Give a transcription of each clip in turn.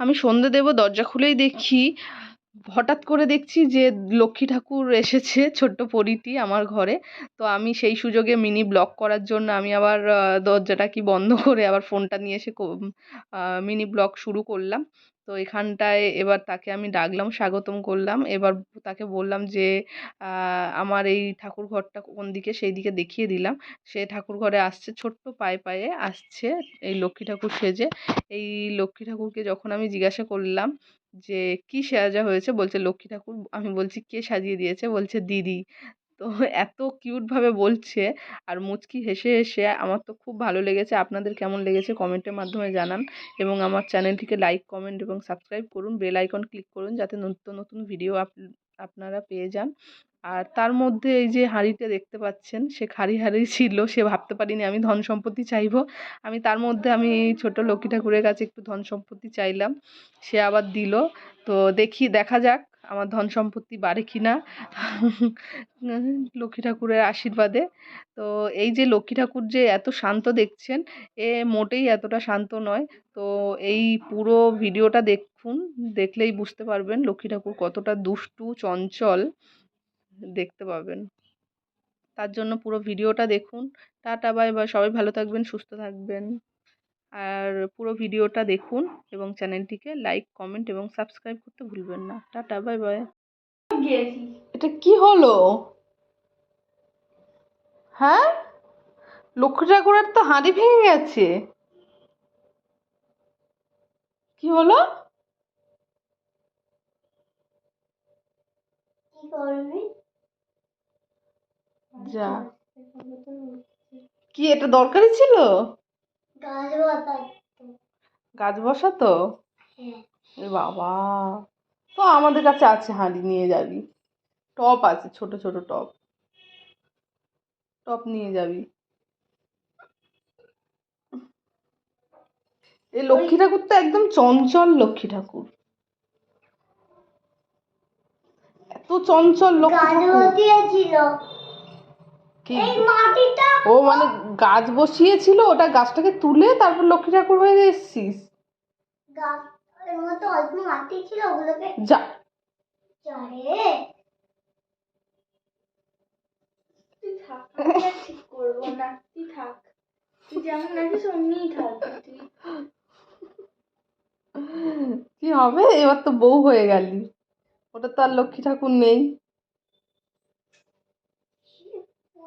আমি সন্ধে দেব, দরজা খুলেই দেখি। হঠাৎ করে দেখছি যে লক্ষ্মী ঠাকুর এসেছে, ছোট্ট পরিটি আমার ঘরে। তো আমি সেই সুযোগে মিনি ব্লগ করার জন্য আমি আবার দরজাটা কি বন্ধ করে আবার ফোনটা নিয়ে এসে মিনি ব্লগ শুরু করলাম। তো এখানটায় এবার তাকে আমি ডাকলাম, স্বাগতম করলাম। এবার তাকে বললাম যে আমার এই ঠাকুর ঘরটা কোন দিকে? সেই দিকে দেখিয়ে দিলাম। সে ঠাকুর ঘরে আসছে, ছোট্ট পায়ে পায়ে আসছে এই লক্ষ্মী ঠাকুর সেজে। এই লক্ষ্মী ঠাকুরকে যখন আমি জিজ্ঞাসা করলাম যে, কি সাজা হয়েছে? বলছে, লক্ষ্মী ঠাকুর, আমি বলছি কে সাজিয়ে দিয়েছে? বলছে, দিদি। তো এত কিউটভাবে বলছে আর মুচকি হেসে হেসে আমার তো খুব ভালো লেগেছে। আপনাদের কেমন লেগেছে কমেন্টের মাধ্যমে জানান এবং আমার চ্যানেলটিকে লাইক কমেন্ট এবং সাবস্ক্রাইব করুন। বেল আইকন ক্লিক করুন যাতে নতুন নতুন ভিডিও আপনারা পেয়ে যান। আর তার মধ্যে এই যে হাঁড়িটা দেখতে পাচ্ছেন, সে খালি হাঁড়ি ছিল, সে ভাবতে পারিনি আমি ধন সম্পত্তি চাইব। আমি তার মধ্যে আমি ছোট লক্ষ্মী ঠাকুরের কাছে একটু ধন সম্পত্তি চাইলাম, সে আবার দিল। তো দেখি, দেখা যাক আমার ধন সম্পত্তি বাড়ে কি না? লক্ষ্মী ঠাকুরের আশীর্বাদে। তো এই যে লক্ষ্মী ঠাকুর যে এত শান্ত দেখছেন, এ মোটেই এতটা শান্ত নয়। তো এই পুরো ভিডিওটা দেখুন, দেখলেই বুঝতে পারবেন লক্ষ্মী ঠাকুর কতটা দুষ্টু, চঞ্চল দেখতে পাবেন। তার জন্য পুরো ভিডিওটা দেখুন। Tata, bye bye. সবাই ভালো থাকবেন, সুস্থ থাকবেন। আর পুরো ভিডিওটা দেখুন এবং চ্যানেলটিকে লাইক কমেন্ট এবং সাবস্ক্রাইব করতে ভুলবেন না। টাটা বাই বাই এটা কি হলো? হ্যাঁ? লক্ষ্মী ঠাকুরের তো হাঁড়ি ভেঙে গেছে। কি হলো? যা। কি এটা দরকারি ছিল? গাছ বাতাস গাছ বসাতো? হ্যাঁ। বাবা। তো আমাদের কাছে আছে হাঁড়ি নিয়ে যাবি। টপ আছে ছোট ছোট টপ। টপ নিয়ে যাবি। এই লক্ষ্মী ঠাকুর তো একদম চঞ্চল লক্ষ্মী ঠাকুর। এত চঞ্চল লক্ষ্মী ঠাকুর। কি? ও মানে গাছ বসিয়েছিল ওটা গাছটাকে তুলে তারপর লক্ষ্মী ঠাকুর হয়ে এসছিস? গাছ এর মধ্যে অল্প মাটি ছিল ওগুলোকে যা। চড়ে। তুই থাক আমি আর ঠিক করব না। তুই থাক। তুই যেমন আছিস অমনিই থাকবি তুই কি হবে? এবার তো বউ হয়ে গেলি। ওটা তো আর লক্ষ্মী ঠাকুর নেই।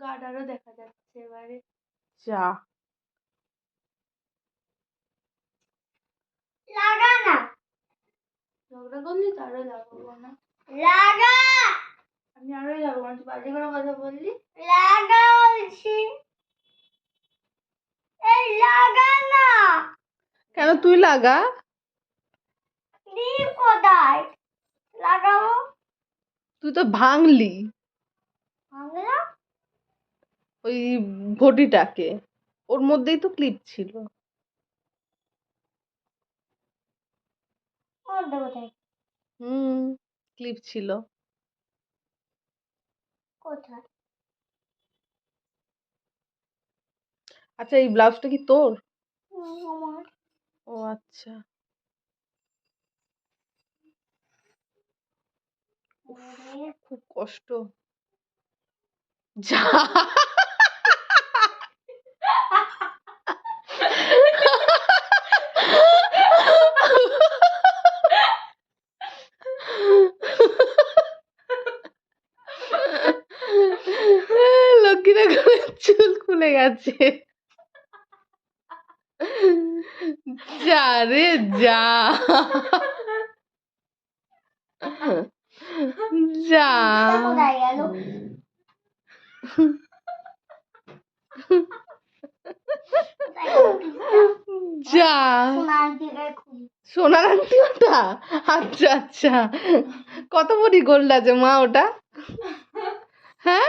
গাডারও দেখা যাচ্ছে এবারে। যা। লাগা না। ঝগড়া করলি তো আরও যাব না। লাগা। আমি আরও যাব না তুই বাজে করে কথা বললি। লাগা বলছি। এই লাগা না। কেন তুই লাগা? কোথায়? লাগাবো। তুই তো ভাঙলি। ভাঙবে না ওই ঘটিটাকে। ওর মধ্যেই তো ক্লিপ ছিল। হুম ক্লিপ ছিল। কোথায়? আচ্ছা এই ব্লাউজটা কি তোর? আমার। ও আচ্ছা। খুব কষ্ট। যা লক্ষ্মী ঠাকুরের চুল খুলে গেছে। যা রে, যা। যা। যা। সোনার আংটি ওটা? আচ্ছা আচ্ছা। কত ভরি গোল্ড আছে মা ওটা? হ্যাঁ?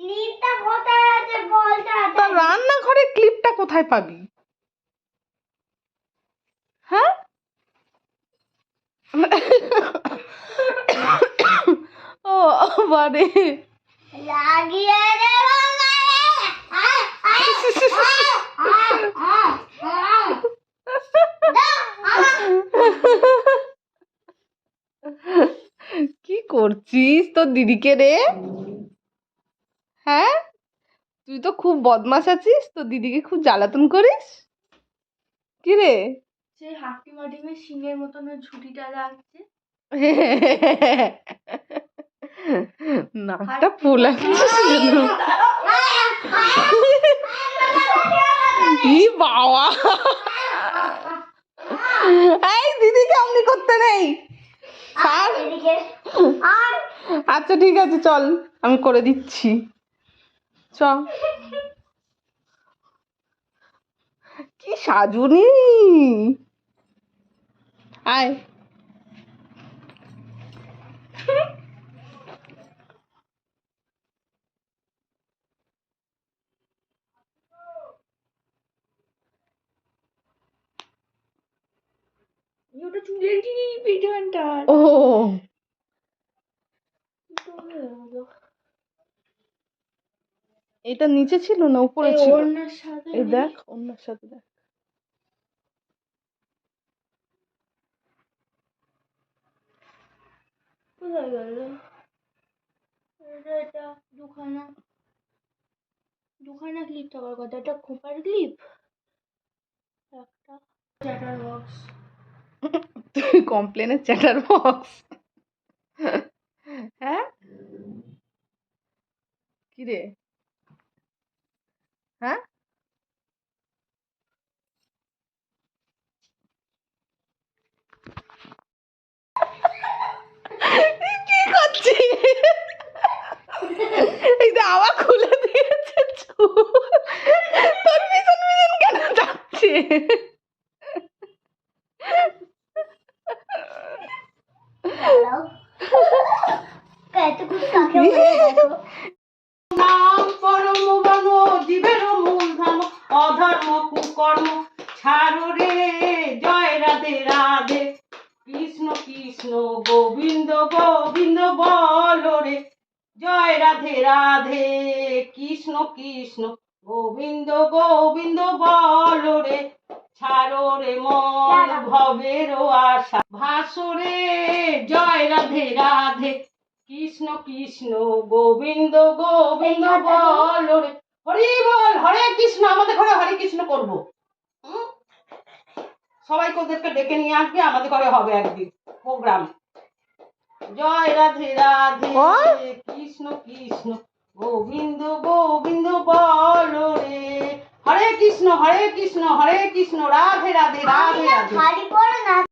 ক্লিপটা কোথায় আছে বলটা তা রান্নাঘরের ক্লিপটা কোথায় পাবি? হ্যাঁ? ও বারে লাগিয়ে আয় কি করছিস তোর দিদিকে রে? হ্যাঁ? তুই তো খুব বদমাশ আছিস তো দিদিকে খুব জ্বালাতন করিস? কি রে? সেই মাটিমের সিংহের মতন ঝুঁটিটা লাগছে নাকটা কেন ই বাবা। এই দিদিকে অমনি করতে নেই? আচ্ছা ঠিক আছে চল আমি করে দিচ্ছি। চ কি সাজুনি। আয়। ওটা চুলের টিপ এইখানটার ও এটা নিচে ছিল না? উপরে ছিল? এই দেখ। অন্য সাথে দেখ। দুখানা। দুখানা ক্লিপ থাকার কথা। এটা খোপার ক্লিপ একটা চ্যাটার বক্স তুই কমপ্লেনের চ্যাটার বক্স হ্যাঁ? কি রে হ্যাঁ? কি করছিস? এই যে আবার খুলে দিয়েছে কেন যাচ্ছে ছাড়ো রে জয় রাধে রাধে। কৃষ্ণ কৃষ্ণ গোবিন্দ গোবিন্দ বল রে। জয় রাধে রাধে কৃষ্ণ কৃষ্ণ গোবিন্দ গোবিন্দ বল রে। ছাড়ো রে মন ভবের আশা। ভাসরে জয় রাধে রাধে। কৃষ্ণ কৃষ্ণ গোবিন্দ গোবিন্দ বল রে। হরি বল হরে কৃষ্ণ আমাদের ঘরে হরে কৃষ্ণ করব? সবাইকে ওদেরকে ডেকে নিয়ে আসবে আমাদের ঘরে হবে একদিন প্রোগ্রাম। জয় রাধে রাধে কৃষ্ণ কৃষ্ণ গোবিন্দ গোবিন্দ বল রে। হরে কৃষ্ণ হরে কৃষ্ণ হরে কৃষ্ণ রাধে রাধে রাধে রাধে।